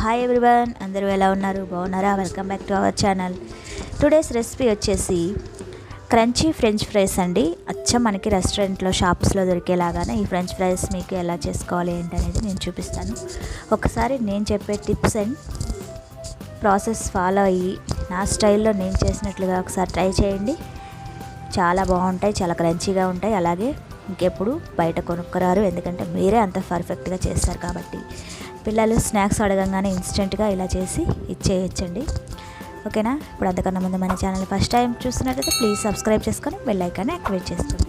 Hi everyone అందరూ ఎలా ఉన్నారు? బాగున్నారా? Welcome back to our channel. Today's recipe వచ్చేసి క్రంచీ ఫ్రెంచ్ ఫ్రైస్ అండి. అచ్చం మనకి రెస్టారెంట్లో షాప్స్లో దొరికేలాగానే ఈ ఫ్రెంచ్ ఫ్రైస్ మీకు ఎలా చేసుకోవాలి ఏంటనేది నేను చూపిస్తాను. ఒకసారి నేను చెప్పే టిప్స్ అండ్ ప్రాసెస్ ఫాలో అయ్యి నా స్టైల్లో నేను చేసినట్లుగా ఒకసారి ట్రై చేయండి. చాలా బాగుంటాయి చాలా క్రంచీగా ఉంటాయి. అలాగే ఇంకెప్పుడు బయట కొనుక్కరారు. ఎందుకంటే మీరే అంత పర్ఫెక్ట్గా చేస్తారు కాబట్టి. పిల్లలు స్నాక్స్ అడగంగానే ఇన్స్టెంట్గా ఇలా చేసి ఇచ్చేయచ్చండి. ఓకేనా? ఇప్పుడు అంతకన్నా ముందు మన ఛానల్ ఫస్ట్ టైం చూస్తున్నట్లయితే ప్లీజ్ సబ్స్క్రైబ్ చేసుకొని బెల్ ఐకాన్ని యాక్టివేట్ చేసుకోండి.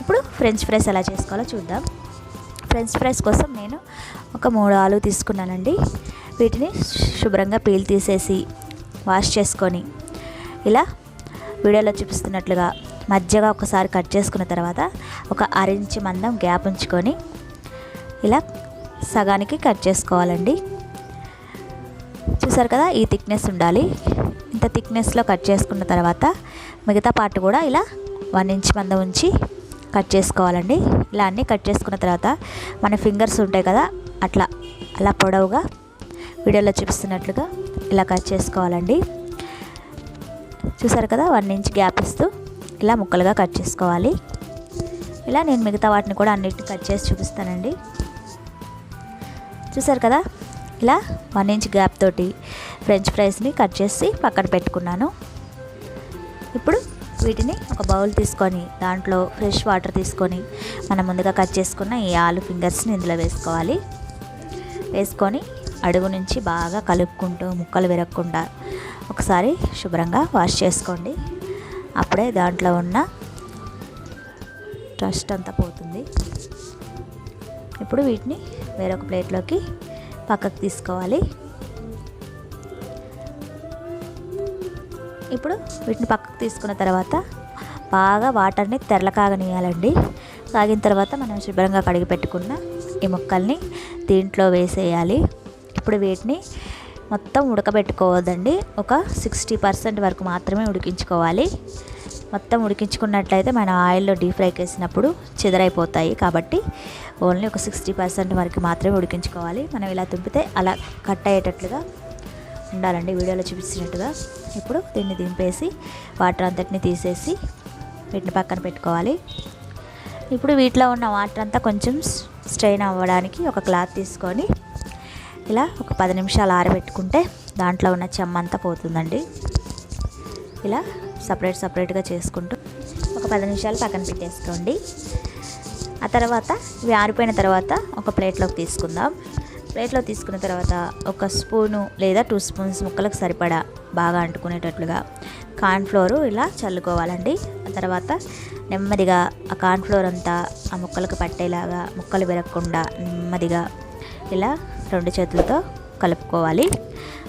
ఇప్పుడు ఫ్రెంచ్ ఫ్రైస్ ఎలా చేసుకోవాలో చూద్దాం. ఫ్రెంచ్ ఫ్రైస్ కోసం నేను ఒక మూడు ఆలు తీసుకున్నానండి. వీటిని శుభ్రంగా పీల్ తీసేసి వాష్ చేసుకొని ఇలా వీడియోలో చూపిస్తున్నట్లుగా మధ్యగా ఒకసారి కట్ చేసుకున్న తర్వాత ఒక అరించి మందం గ్యాప్ ఉంచుకొని ఇలా సగానికి కట్ చేసుకోవాలండి. చూసారు కదా ఈ థిక్నెస్ ఉండాలి. ఇంత థిక్నెస్లో కట్ చేసుకున్న తర్వాత మిగతా పార్ట్ కూడా ఇలా వన్ ఇంచ్ మందం ఉంచి కట్ చేసుకోవాలండి. ఇలా అన్నీ కట్ చేసుకున్న తర్వాత మన ఫింగర్స్ ఉంటాయి కదా అట్లా అలా పొడవుగా వీడియోలో చూపిస్తున్నట్లుగా ఇలా కట్ చేసుకోవాలండి. చూసారు కదా వన్ ఇంచ్ గ్యాప్ ఇస్తూ ఇలా ముక్కలుగా కట్ చేసుకోవాలి. ఇలా నేను మిగతా వాటిని కూడా అన్నిటిని కట్ చేసి చూపిస్తానండి. చూసారు కదా? ఇలా వన్ ఇంచ్ గ్యాప్ తోటి ఫ్రెంచ్ ఫ్రైస్ని కట్ చేసి పక్కన పెట్టుకున్నాను. ఇప్పుడు వీటిని ఒక బౌల్ తీసుకొని దాంట్లో ఫ్రెష్ వాటర్ తీసుకొని మనం ముందుగా కట్ చేసుకున్న ఈ ఆలు ఫింగర్స్ని ఇందులో వేసుకోవాలి. వేసుకొని అడుగు నుంచి బాగా కలుపుకుంటూ ముక్కలు విరగకుండా ఒకసారి శుభ్రంగా వాష్ చేసుకోండి. అప్పుడే దాంట్లో ఉన్న ట్రస్ట్ అంతా పోతుంది. ఇప్పుడు వీటిని వేరొక ప్లేట్లోకి పక్కకు తీసుకోవాలి. ఇప్పుడు వీటిని పక్కకు తీసుకున్న తర్వాత బాగా వాటర్ని తెరలకాగనీయాలండి కాగిన తర్వాత మనం శుభ్రంగా కడిగి పెట్టుకున్న ఈ ముక్కల్ని దీంట్లో వేసేయాలి. ఇప్పుడు వీటిని మొత్తం ఉడకబెట్టుకోవద్దండి. ఒక సిక్స్టీ పర్సెంట్ వరకు మాత్రమే ఉడికించుకోవాలి. మొత్తం ఉడికించుకున్నట్లయితే మనం ఆయిల్లో డీప్ ఫ్రై వేసినప్పుడు చెదరైపోతాయి కాబట్టి ఓన్లీ ఒక సిక్స్టీ పర్సెంట్ వరకు మాత్రమే ఉడికించుకోవాలి. మనం ఇలా తుంపితే అలా కట్ అయ్యేటట్లుగా ఉండాలండి వీడియోలో చూపించినట్టుగా. ఇప్పుడు దీన్ని దింపేసి వాటర్ అంతటిని తీసేసి వీటిని పక్కన పెట్టుకోవాలి. ఇప్పుడు వీటిలో ఉన్న వాటర్ అంతా కొంచెం స్ట్రెయిన్ అవ్వడానికి ఒక క్లాత్ తీసుకొని ఇలా ఒక పది నిమిషాలు ఆరబెట్టుకుంటే దాంట్లో ఉన్న చెమ్మంతా పోతుందండి. ఇలా సపరేట్ సపరేట్గా చేసుకుంటూ ఒక పది నిమిషాలు పక్కన పెట్టేసుకోండి. ఆ తర్వాత ఇవి ఆరిపోయిన తర్వాత ఒక ప్లేట్లోకి తీసుకుందాం. ప్లేట్లో తీసుకున్న తర్వాత ఒక స్పూను లేదా టూ స్పూన్స్ ముక్కలకు సరిపడా బాగా అంటుకునేటట్లుగా కార్న్ఫ్లోరు ఇలా చల్లుకోవాలండి. ఆ తర్వాత నెమ్మదిగా ఆ కార్న్ఫ్లోర్ అంతా ఆ ముక్కలకు పట్టేలాగా ముక్కలు విరగకుండా నెమ్మదిగా ఇలా రెండు చేతులతో కలుపుకోవాలి.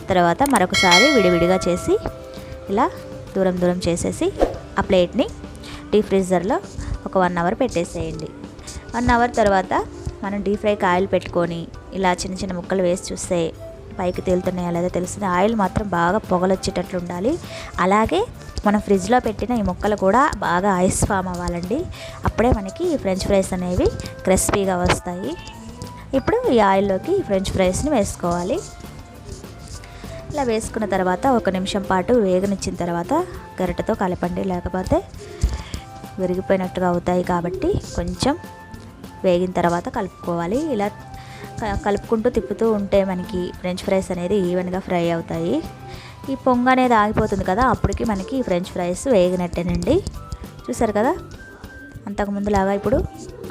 తర్వాత మరొకసారి విడివిడిగా చేసి ఇలా దూరం దూరం చేసేసి ఆ ప్లేట్ని డీప్ ఫ్రీజర్లో ఒక వన్ అవర్ పెట్టేసేయండి. వన్ అవర్ తర్వాత మనం డీప్ ఫ్రైకి ఆయిల్ పెట్టుకొని ఇలా చిన్న చిన్న ముక్కలు వేసి చూస్తే పైకి తేలుతున్నాయో లేదో తెలుస్తుంది. ఆయిల్ మాత్రం బాగా పొగలొచ్చేటట్లు ఉండాలి. అలాగే మనం ఫ్రిడ్జ్లో పెట్టిన ఈ ముక్కలు కూడా బాగా ఐస్ ఫామ్ అవ్వాలండి. అప్పుడే మనకి ఈ ఫ్రెంచ్ ఫ్రైస్ అనేవి క్రిస్పీగా వస్తాయి. ఇప్పుడు ఈ ఆయిల్లోకి ఫ్రెంచ్ ఫ్రైస్ని వేసుకోవాలి. ఇలా వేసుకున్న తర్వాత ఒక నిమిషం పాటు వేగనిచ్చిన తర్వాత గరిటతో కలపండి. లేకపోతే విరిగిపోయినట్టుగా అవుతాయి కాబట్టి కొంచెం వేగిన తర్వాత కలుపుకోవాలి. ఇలా కలుపుకుంటూ తిప్పుతూ ఉంటే మనకి ఫ్రెంచ్ ఫ్రైస్ అనేది ఈవెన్గా ఫ్రై అవుతాయి. ఈ పొంగ అనేది ఆగిపోతుంది కదా అప్పటికి మనకి ఫ్రెంచ్ ఫ్రైస్ వేగినట్టేనండి. చూసారు కదా? అంతకుముందులాగా ఇప్పుడు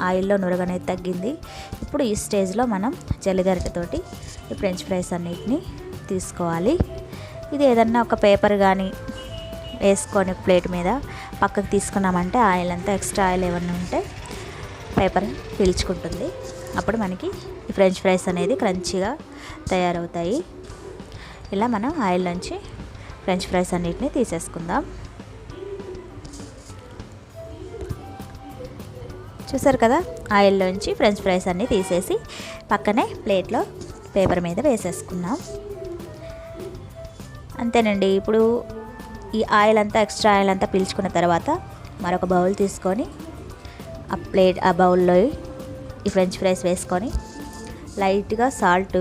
ఆయిల్లో నురగ అనేది తగ్గింది. ఇప్పుడు ఈ స్టేజ్లో మనం జల్లిగరిటతోటి ఈ ఫ్రెంచ్ ఫ్రైస్ అన్నిటిని తీసుకోవాలి. ఇది ఏదన్నా ఒక పేపర్ కానీ వేసుకొని ప్లేట్ మీద పక్కకు తీసుకున్నామంటే ఆయిల్ అంతా ఎక్స్ట్రా ఆయిల్ ఏమన్నా ఉంటే పేపర్ పీల్చుకుంటుంది. అప్పుడు మనకి ఈ ఫ్రెంచ్ ఫ్రైస్ అనేది క్రంచీగా తయారవుతాయి. ఇలా మనం ఆయిల్ నుంచి ఫ్రెంచ్ ఫ్రైస్ అన్నిటిని తీసేసుకుందాం. చూసారు కదా ఆయిల్లోంచి ఫ్రెంచ్ ఫ్రైస్ అన్నీ తీసేసి పక్కనే ప్లేట్లో పేపర్ మీద వేసేసుకున్నాం. అంతేనండి ఇప్పుడు ఈ ఆయిల్ అంతా ఎక్స్ట్రా ఆయిల్ అంతా పీల్చుకున్న తర్వాత మరొక బౌల్ తీసుకొని ఆ ప్లేట్ ఆ బౌల్లో ఈ ఫ్రెంచ్ ఫ్రైస్ వేసుకొని లైట్గా సాల్ట్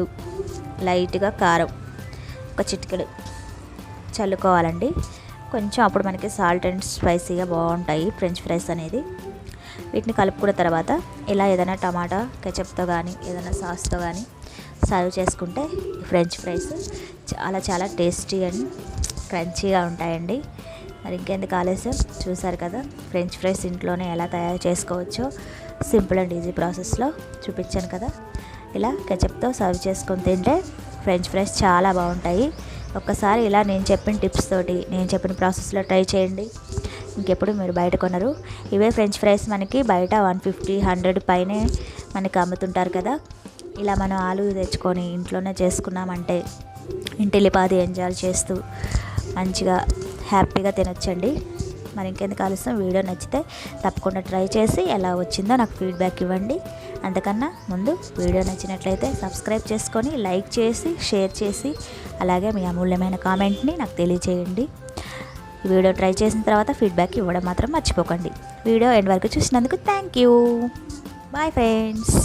లైట్గా కారం ఒక చిటికెడు చల్లుకోవాలండి. కొంచెం అప్పుడు మనకి సాల్ట్ అండ్ స్పైసీగా బాగుంటాయి ఫ్రెంచ్ ఫ్రైస్ అనేది. వీటిని కలుపుకున్న తర్వాత ఇలా ఏదైనా టమాటా కెచప్తో కానీ ఏదైనా సాస్తో కానీ సర్వ్ చేసుకుంటే ఫ్రెంచ్ ఫ్రైస్ చాలా చాలా టేస్టీ అండ్ క్రంచీగా ఉంటాయండి. మరి ఇంకెందుకు ఆలస్యం? చూసారు కదా ఫ్రెంచ్ ఫ్రైస్ ఇంట్లోనే ఎలా తయారు చేసుకోవచ్చో సింపుల్ అండ్ ఈజీ ప్రాసెస్లో చూపించాను కదా. ఇలా కెచప్తో సర్వ్ చేసుకొని తింటే ఫ్రెంచ్ ఫ్రైస్ చాలా బాగుంటాయి. ఒక్కసారి ఇలా నేను చెప్పిన టిప్స్ తోటి నేను చెప్పిన ప్రాసెస్లో ట్రై చేయండి. ఇంకెప్పుడు మీరు బయట కొనరు. ఇవే ఫ్రెంచ్ ఫ్రైస్ మనకి బయట వన్ ఫిఫ్టీ హండ్రెడ్ పైనే మనకి అమ్ముతుంటారు కదా. ఇలా మనం ఆలు తెచ్చుకొని ఇంట్లోనే చేసుకున్నామంటే ఇంటిల్లిపాది ఎంజాయ్ చేస్తూ మంచిగా హ్యాపీగా తినొచ్చండి. మరి ఇంకెందుకు ఆలస్యం? వీడియో నచ్చితే తప్పకుండా ట్రై చేసి ఎలా వచ్చిందో నాకు ఫీడ్బ్యాక్ ఇవ్వండి. అంతకన్నా ముందు వీడియో నచ్చినట్లయితే సబ్స్క్రైబ్ చేసుకొని లైక్ చేసి షేర్ చేసి అలాగే మీ అమూల్యమైన కామెంట్ని నాకు తెలియచేయండి. వీడియో ట్రై చేసిన తర్వాత ఫీడ్బ్యాక్ ఇవ్వడం మాత్రం మర్చిపోకండి. వీడియో ఎండ్ వరకు చూసినందుకు థ్యాంక్ యూ. Bye friends.